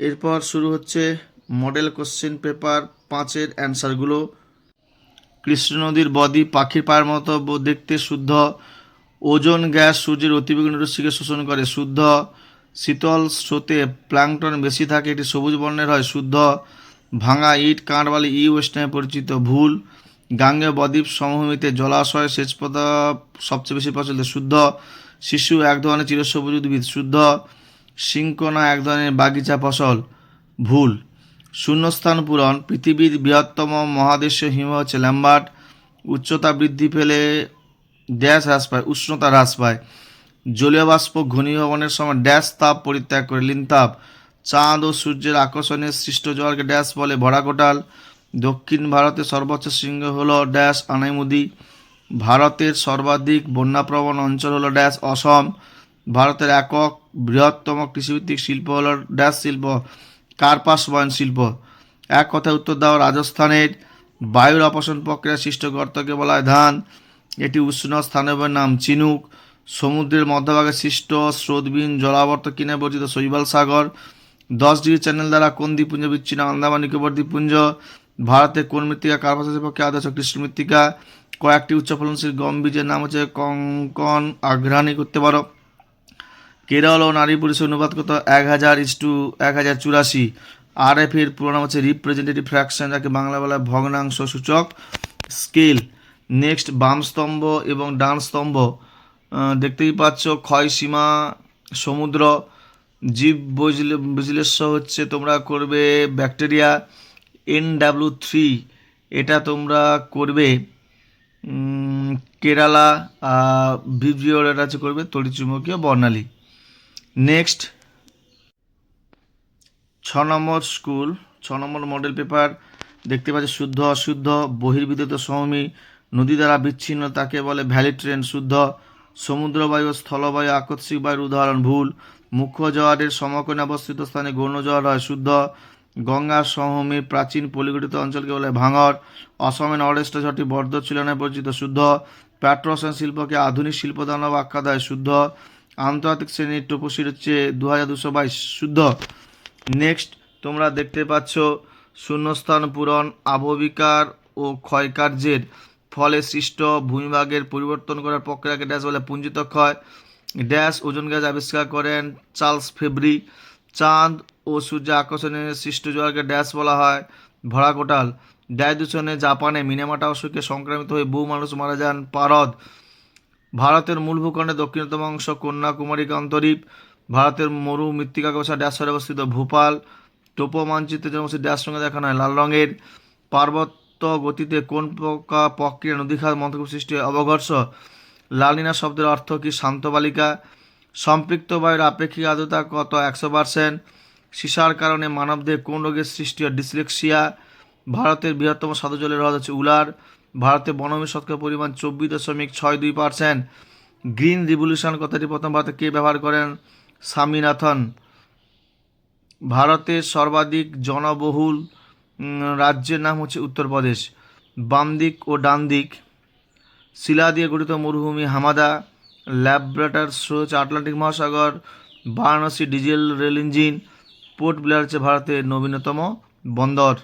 এরপর শুরু হচ্ছে মডেল কোশ্চেন পেপার পাঁচের অ্যান্সারগুলো কৃষ্ণ নদীর বদ্বীপ পাখির পায়ের মতো দেখতে শুদ্ধ। ওজন গ্যাস সূর্যের অতিবেগুনি রশ্মিকে শোষণ করে, শুদ্ধ। শীতল স্রোতে প্ল্যাংটন বেশি থাকে, এটি সবুজ বর্ণের হয়, শুদ্ধ। ভাঙা ইট, কাঁড়বালি, ই ওয়েস্ট নামে পরিচিত, ভুল। গাঙ্গেয় বদ্বীপ সমভূমিতে জলাশয় সেচ পদার্থ সবচেয়ে বেশি প্রচলিত, শুদ্ধ। শিশু এক ধরনের চিরসবুজ উদ্ভিদ, শুদ্ধ। সিংকোনা এক ধরনের বাগিচা ফসল, ভুল। শূন্যস্থান পূরণ, পৃথিবীর বৃহত্তম মহাদেশীয় হিম হচ্ছে ল্যাম্বার্ট উচ্চতা বৃদ্ধি পেলে ড্যাশ হ্রাস পায়, উষ্ণতা হ্রাস পায়। জলীয় বাষ্প ঘনীভবনের সময় ড্যাশ তাপ পরিত্যাগ করে লিনতাপ। চাঁদ ও সূর্যের আকর্ষণে সৃষ্ট জোয়ারকে ড্যাশ বলে ভরাকোটাল দক্ষিণ ভারতের সর্বোচ্চ শৃঙ্গ হল ড্যাশ আনাইমুদি। ভারতের সর্বাধিক বন্যাপ্রবণ অঞ্চল হল ড্যাশ অসম। ভারতের একক বৃহত্তম কৃষিভিত্তিক শিল্প হলো ড্যাশ শিল্প, কার্পাস বয়ন শিল্প। এক কথায় উত্তর দাও, রাজস্থানের বায়ুর অপসারণ প্রক্রিয়া সৃষ্ট গর্তকে বলা হয় ধান। এটি উষ্ণ স্থানীয় নাম চিনুক। সমুদ্রের মধ্যভাগে সৃষ্ট স্রোতবিন জলাবর্ত কিনে বর্জিত শৈবাল সাগর। দশ ডিগ্রি চ্যানেল দ্বারা কোন দ্বীপপুঞ্জ বিচ্ছিন্ন? আন্দামান নিকোবর দ্বীপপুঞ্জ। ভারতের কোন মৃত্তিকা কার্পাসের পক্ষে? আদর্শ কৃষ্ণ মৃত্তিকা। কয়েকটি উচ্চ ফলনশীল গম বীজের নাম হচ্ছে কঙ্কন। আঘ্রাণী করতে পারো। কেরল ও নারী পুরুষের অনুপাত কত? এক হাজার ইস টু এক হাজার চুরাশি। আর এফ এর পুরো নাম হচ্ছে রিপ্রেজেন্টেটিভ ফ্র্যাকশন যাকে বাংলা বলা ভগ্নাংশ সূচক। স্কেল নেক্সট বাম স্তম্ভ এবং ডান স্তম্ভ। দেখতেই পাচ্ছ ক্ষয় সীমা, সমুদ্র। জীব বৈজলে- বিশ্লেষ্য হচ্ছে তোমরা করবে ব্যাকটেরিয়া। এন ডাব্লু থ্রি এটা তোমরা করবে কেরালা। ভিভিওর এটা হচ্ছে করবে তড়িৎচুম্বকীয় বর্ণালী। নেক্সট ছ নম্বর স্কুল, ছ নম্বর মডেল পেপার দেখতে পাচ্ছি শুদ্ধ, অশুদ্ধ, বহির্বিদ্যুত সমভূমি নদী দ্বারা বিচ্ছিন্ন, তাকে বলে ভ্যালি ট্রেন, শুদ্ধ, সমুদ্রবায়ু, স্থলবায়ু আকস্মিক বায়ুর উদাহরণ, ভুল, মুখ্য জোয়ারের সমকোণে অবস্থিত স্থানে গৌণ জোয়ার হয়, শুদ্ধ, গঙ্গার সমভূমির প্রাচীন পলিগঠিত অঞ্চলকে বলে ভাঙর অসমের নরেস্ট ঝড়টি বর্ধ ছিল নামে পরিচিত, শুদ্ধ প্যাট্রোসেন শিল্পকে আধুনিক শিল্পদানব আখ্যা দেয়, শুদ্ধ আন্তর্জাতিক শ্রেণির টপসির হচ্ছে দু হাজার দুশো বাইশ। শুদ্ধ। নেক্সট তোমরা দেখতে পাচ্ছ শূন্যস্থান পূরণ আবহবিকার ও ক্ষয়কার্যের ফলে সৃষ্ট ভূমিভাগের পরিবর্তন করার প্রক্রিয়াকে ড্যাশ বলে পুঞ্জিত ক্ষয়। ড্যাশ ওজন গ্যাস আবিষ্কার করেন চার্লস ফেব্রি। চাঁদ ও সূর্য আকর্ষণের সৃষ্ট জোয়ারকে ড্যাশ বলা হয় ভরা কোটাল ড্যাশ দূষণে জাপানে মিনেমাটা অসুখে সংক্রামিত হয়ে বহু মানুষ মারা যান পারদ। ভারতের মূল ভূখণ্ডের দক্ষিণতম অংশ কন্যাকুমারিকা অন্তরীপ, ভারতের মরু মৃত্তিকা গোছা ড্যাশ শহরে অবস্থিত ভোপাল টোপো মানচিত্রে জনবসতি ড্যাশ সঙ্গে দেখানো হয় লাল রঙের। পার্বত্য গতিতে কোন প্রকার প্রক্রিয়া নদীখাত মন্তব্য সৃষ্টি হয়? অবঘর্ষ। লালিনা শব্দের অর্থ কি? শান্ত বালিকা। সম্পৃক্ত বায়ুর আপেক্ষিক আর্দ্রতা কত? একশো পার্সেন্ট। সীসার কারণে মানবদের কোন রোগের সৃষ্টি হয়? ডিসলেক্সিয়া। ভারতের বৃহত্তম সাধু জলের হ্রদ হচ্ছে উলার। ভারতে বনভূমি শতকরা পরিমাণ চব্বিশ দশমিক ছয় দুই পার্সেন্ট। গ্রিন রিভলিউশন কথাটি প্রথম ভারতে কে ব্যবহার করেন? স্বামীনাথন। ভারতের সর্বাধিক জনবহুল রাজ্যের নাম হচ্ছে উত্তরপ্রদেশ। বাম দিক ও ডান দিক শিলা দিয়ে গঠিত মরুভূমি হামাদা, ল্যাবরেটর স্রোচ আটলান্টিক মহাসাগর, Varanasi diesel rail engine, Port Blair হচ্ছে ভারতের নবীনতম বন্দর।